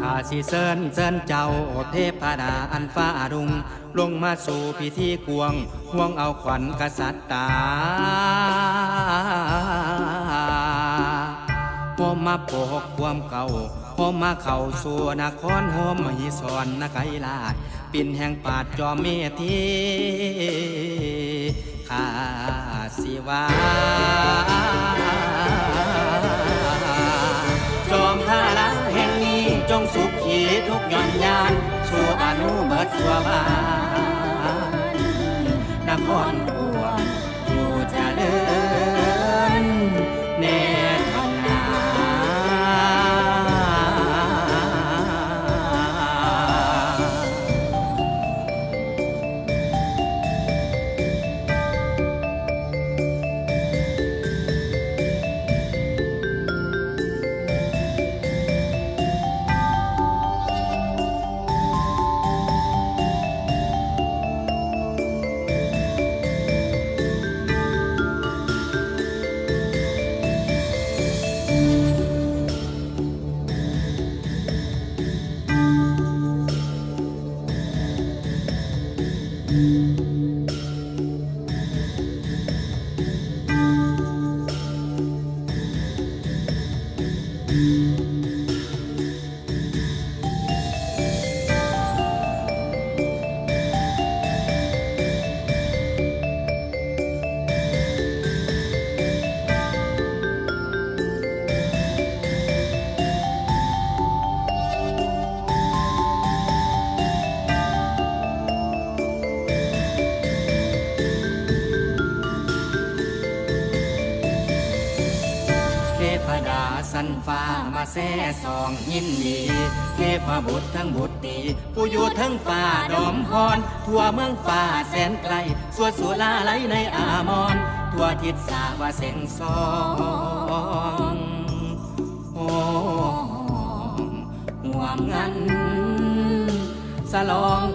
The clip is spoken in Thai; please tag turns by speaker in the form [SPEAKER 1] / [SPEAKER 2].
[SPEAKER 1] ข้าสิเซินเซินเจ้าเทพดาอันฟ้ารุง ลงมาสู่พิธีกวง ห่วงเอาขวัญกษัตริย์ตาโฮมมาปกความเก่าโฮมมาเข้าสู่นครโฮมมหิสรนนไกลาด ปินแห่งปาดจอมเมธีข้าสิวา นุเบิดสัวบานนครหลวงอยู่จะเลือ thank you สันฟ้ามาแซ่สองยินดีเทพบุตรทั้งบุตรดีผู้อยู่ทั้งฟ้าดอมพร ทั่วเมืองฟ้าแสนไกล สวดสุลาไหลในอามรทั่วทิศสาว่าเสียงซองโอ้ห่วมงันสลอง